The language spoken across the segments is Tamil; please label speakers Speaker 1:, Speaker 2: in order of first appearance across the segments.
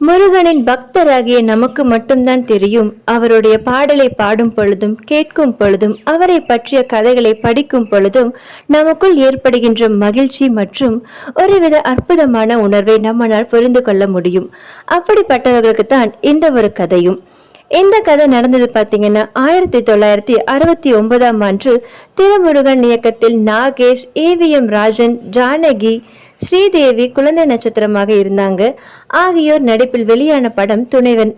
Speaker 1: முருகனின் பக்தராகிய நமக்கு மட்டும்தான் தெரியும். அவருடைய பாடலை பாடும் பொழுதும் கேட்கும் பொழுதும் அவரை பற்றிய கதைகளை படிக்கும் பொழுதும் நமக்குள் ஏற்படுகின்ற மகிழ்ச்சி மற்றும் ஒருவித அற்புதமான உணர்வை நம்மளால் புரிந்து கொள்ள முடியும். அப்படிப்பட்டவர்களுக்கு தான் இந்த ஒரு கதையும். இந்த கதை நடந்தது பார்த்தீங்கன்னா ஆயிரத்தி தொள்ளாயிரத்தி அறுபத்தி ஒன்பதாம் ஆண்டு திருமுருகன் இயக்கத்தில் நாகேஷ் ஏவிஎம் ராஜன் ஜானகி ஸ்ரீதேவி குழந்தை நட்சத்திரமாக இருந்தாங்க. ஆகியோர் நடிப்பில் வெளியான படம் துணைவன்.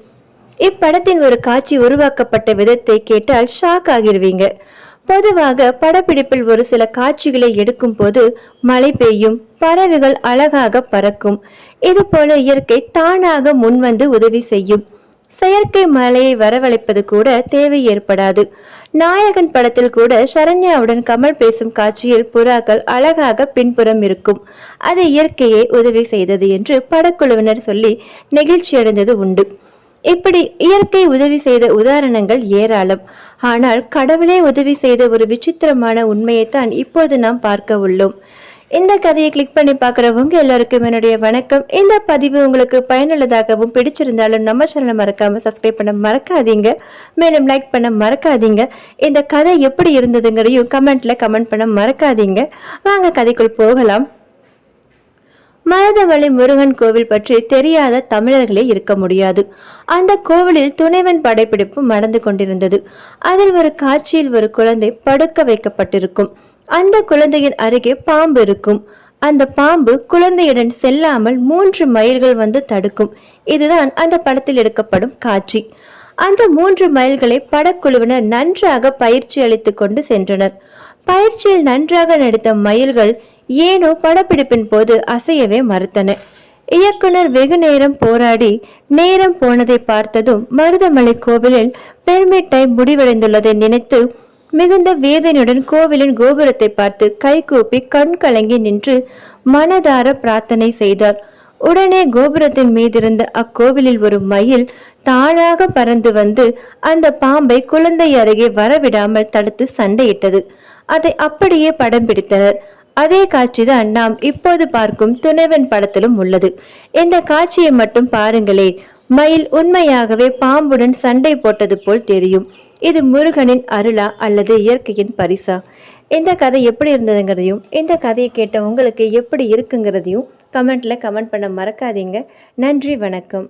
Speaker 1: இப்படத்தின் ஒரு காட்சி உருவாக்கப்பட்ட விதத்தை கேட்டால் ஷாக் ஆகிருவீங்க. பொதுவாக படப்பிடிப்பில் ஒரு சில காட்சிகளை எடுக்கும் போது மழை பெய்யும் பறவைகள் அழகாக பறக்கும். இதுபோல இயற்கை தானாக முன்வந்து உதவி செய்யும். செயற்கை மழையை வரவழைப்பது கூட தேவை ஏற்படாது. நாயகன் படத்தில் கூட சரண்யாவுடன் கமல் பேசும் காட்சியில் புறாக்கள் அழகாக பின்புறம் இருக்கும். அது இயற்கையே உதவி செய்தது என்று படக்குழுவினர் சொல்லி நெகிழ்ச்சி அடைந்தது உண்டு. இப்படி இயற்கை உதவி செய்த உதாரணங்கள் ஏராளம். ஆனால் கடவுளே உதவி செய்த ஒரு விசித்திரமான உண்மையைத்தான் இப்போது நாம் பார்க்க உள்ளோம். இந்த கதையை கிளிக் பண்ணி பார்க்குறவங்க எல்லாருக்கும் என்னுடைய வணக்கம். இந்த பதிவு உங்களுக்கு பயனுள்ளதாகவும் பிடிச்சிருந்தாலும் நம்ம சேனலை மறக்காமல் சப்ஸ்கிரைப் பண்ண மறக்காதீங்க. மேலும் லைக் பண்ண மறக்காதீங்க. இந்த கதை எப்படி இருந்ததுங்கிறதையும் கமெண்ட்ல கமெண்ட் பண்ண மறக்காதீங்க. வாங்க கதைக்குள் போகலாம். மருதவழி முருகன் கோவில் பற்றி தெரியாத தமிழர்களே இருக்க முடியாது. அந்த கோவிலில் துணைவன் படைப்பிடிப்பு நடந்து கொண்டிருந்தது. அதில் ஒரு காட்சியில் ஒரு குழந்தை படுக்க வைக்கப்பட்டிருக்கும். அந்த குழந்தையின் அருகே பாம்பு இருக்கும். அந்த பாம்பு குழந்தையுடன் செல்லாமல் மூன்று மைல்கள் வந்து தடுக்கும். இதுதான் அந்த படத்தில் எடுக்கப்படும் காட்சி. அந்த மூன்று மைல்களை படக்குழுவினர் நன்றாக பயிற்சி அளித்து கொண்டு சென்றனர். பயிற்சியில் நன்றாக நடித்த மயில்கள் ஏனோ படப்பிடிப்பின் போது அசையவே மறுத்தன. இயக்குனர் வெகு நேரம் போராடி நேரம் போனதை பார்த்ததும் மருதமலை கோவிலில் பெருமிட்டை முடிவடைந்துள்ளதை நினைத்து மிகுந்த வேதனையுடன் கோவிலின் கோபுரத்தை பார்த்து கைகூப்பி கண் கலங்கி நின்று மனதார பிரார்த்தனை செய்தார். உடனே கோபுரத்தின் மீதிருந்த அக்கோவிலில் ஒரு மயில் தானாக பறந்து வந்து அந்த பாம்பை குழந்தை அருகே வரவிடாமல் தடுத்து சண்டையிட்டது. அதை அப்படியே படம் பிடித்தனர். அதே காட்சிதான் நாம் இப்போது பார்க்கும் துணைவன் படத்திலும் உள்ளது. இந்த காட்சியை மட்டும் பாருங்களேன். மயில் உண்மையாகவே பாம்புடன் சண்டை போட்டது போல் தெரியும். இது முருகனின் அருளா அல்லது இயற்கையின் பரிசா? இந்த கதை எப்படி இருந்ததுங்கிறதையும் இந்த கதையை கேட்ட உங்களுக்கு எப்படி இருக்குங்கிறதையும் கமெண்ட்டில் கமெண்ட் பண்ண மறக்காதீங்க. நன்றி வணக்கம்.